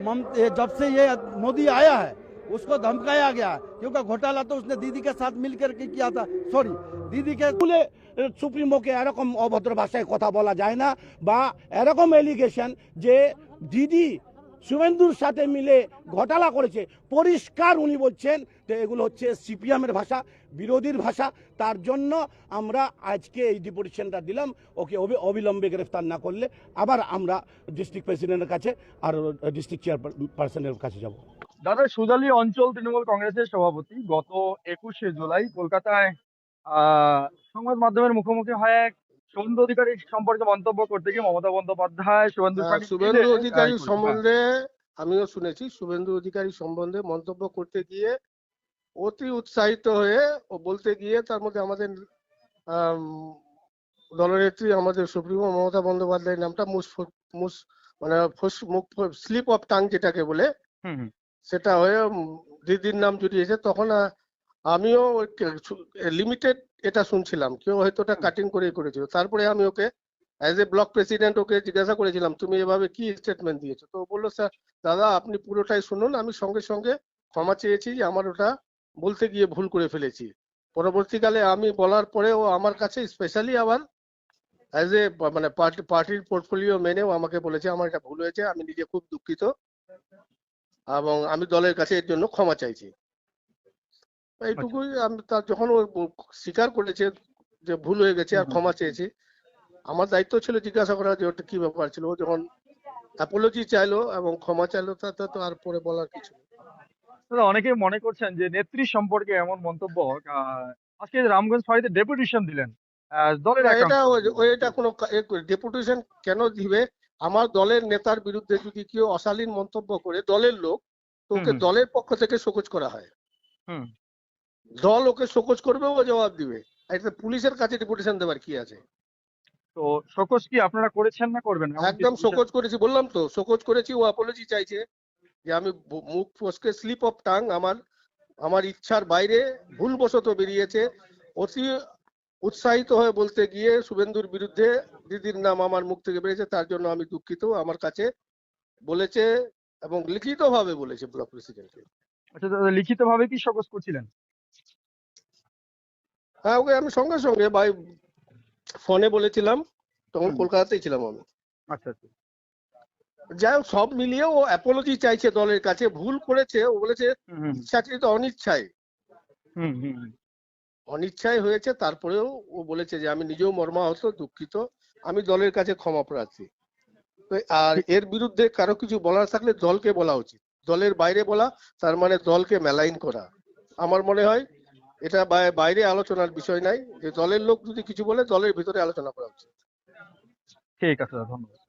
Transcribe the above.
मम ये जब से ये मोदी आया है उसको धमकाया गया क्योंकि घोटाला तो उसने दीदी के साथ मिलकर के किया था सॉरी दीदी के বলে সুপ্রিমোকে এরকম অভদ্র ভাষায় কথা বলা যায় না বা এরকম এলিগেশন যে দিদি শুভেন্দুর সাথে মিলে ঘোটালা করেছে। পরিষ্কার উনি বলছেন তো এগুলো হচ্ছে সিপিএমের ভাষা, বিরোধীর ভাষা। তার জন্য আমরা আজকে এই ডিপুটেশনটা দিলাম। ওকে অবিলম্বে গ্রেফতার না করলে আবার আমরা ডিস্ট্রিক্ট প্রেসিডেন্টের কাছে আর ডিস্ট্রিক্ট চেয়ারপারসনের কাছে যাব। দাদা, সুজালি অঞ্চল তৃণমূল কংগ্রেসের সভাপতি গত একুশে জুলাই কলকাতায় সংবাদ মাধ্যমের মুখোমুখি হয় এক শুভেন্দু অধিকারী সম্পর্কে মন্তব্য করতে গিয়ে মমতা বন্দ্যোপাধ্যায় শুভেন্দু হ্যাঁ, শুভেন্দু অধিকারী সম্বন্ধে আমিও শুনেছি শুভেন্দু অধিকারী সম্বন্ধে মন্তব্য করতে গিয়ে অতি উৎসাহিত হয়ে ও বলতে গিয়ে তার মধ্যে আমাদের আম, দলনেত্রী আমাদের সুপ্রিমো মমতা বন্দ্যোপাধ্যায়ের নামটা মুস মুস মানে মুখ স্লিপ অফ টাং যেটাকে বলে। সেটা হয়ে দিদির নাম জড়িয়েছে তখন আমিও লিমিটেড এটা শুনছিলাম। কেউ হয়তো ওটা কাটিং করে করেছিল। তারপরে আমি ওকে অ্যাজ এ ব্লক প্রেসিডেন্ট ওকে জিজ্ঞাসা করেছিলাম তুমি এভাবে কি স্টেটমেন্ট দিয়েছ? তো বলল স্যার দাদা আপনি পুরোটাই শুনুন। আমি সঙ্গে সঙ্গে ক্ষমা চেয়েছি যে আমার ওটা বলতে গিয়ে ভুল করে ফেলেছি। পরবর্তীকালে আমি বলার পরে ও আমার কাছে স্পেশালি আবার অ্যাজ এ মানে পার্টি পার্টির পোর্টফোলিও মেনেও আমাকে বলেছে আমার এটা ভুল হয়েছে আমি নিজে খুব দুঃখিত এবং আমি দলের কাছে এর জন্য ক্ষমা চাইছি। এইটুকুই আমি তার যখন ও স্বীকার করেছে যে ভুল হয়ে গেছে আর ক্ষমা চেয়েছে আমার দায়িত্ব ছিল জিজ্ঞাসা করা যে ওটা কি ব্যাপার ছিল ও যখন অ্যাপোলজি চাইলো এবং ক্ষমা চাইলো তাতে তো আর পরে বলার কিছু। দাদা অনেকে মনে করছেন যে নেত্রী সম্পর্কে এমন মন্তব্য আজকে রামগঞ্জ ফাঁড়িতে ডেপুটেশন দিলেন দলের এটা এটা কোনো ডেপুটেশন কেন দিবে আমার দলের নেতার বিরুদ্ধে যদি কেউ অশালীন মন্তব্য করে দলের লোক তো ওকে। দলের পক্ষ থেকে শোকজ করা হয় হুম। দল ওকে শোকজ করবে ও জবাব দিবে। এটা পুলিশের কাছে ডেপুটেশন দেবার কি আছে? তো শোকজ কি আপনারা করেছেন না করবেন? একদম শোকজ করেছি বললাম তো শোকজ করেছি ও অ্যাপোলজি চাইছে যে আমি মুখ ফসকে স্লিপ অফ টাং আমার আমার ইচ্ছার বাইরে ভুলবশত বেরিয়েছে। অতি উৎসাহিত হয়ে বলতে গিয়ে শুভেন্দুর বিরুদ্ধে দিদির নাম আমার মুখ থেকে বেরিয়েছে তার জন্য আমি দুঃখিত। আমার কাছে বলেছে এবং লিখিত ভাবে বলেছে ব্লক প্রেসিডেন্টকে আচ্ছা দাদা লিখিত ভাবে কি শোকজ করছিলেন? হ্যাঁ ওকে আমি সঙ্গে সঙ্গে বাই ফোনে বলেছিলাম তখন কলকাতাতেই ছিলাম আমি। আচ্ছা আচ্ছা। যাই হোক সব মিলিয়ে ও অ্যাপোলজি চাইছে দলের কাছে ভুল করেছে ও বলেছে ইচ্ছাকৃত অনিচ্ছায়। অনিচ্ছায় হয়েছে তারপরেও ও বলেছে যে আমি নিজেও মর্মাহত দুঃখিত আমি দলের কাছে ক্ষমা প্রার্থী। আর এর বিরুদ্ধে কারও কিছু বলার থাকলে দলকে বলা উচিত। দলের বাইরে বলা তার মানে দলকে মেলাইন করা। আমার মনে হয় এটা বাই- বাইরে আলোচনার বিষয় নাই। যে দলের লোক যদি কিছু বলে, দলের ভিতরে আলোচনা করা উচিত। ঠিক আছে, ধন্যবাদ।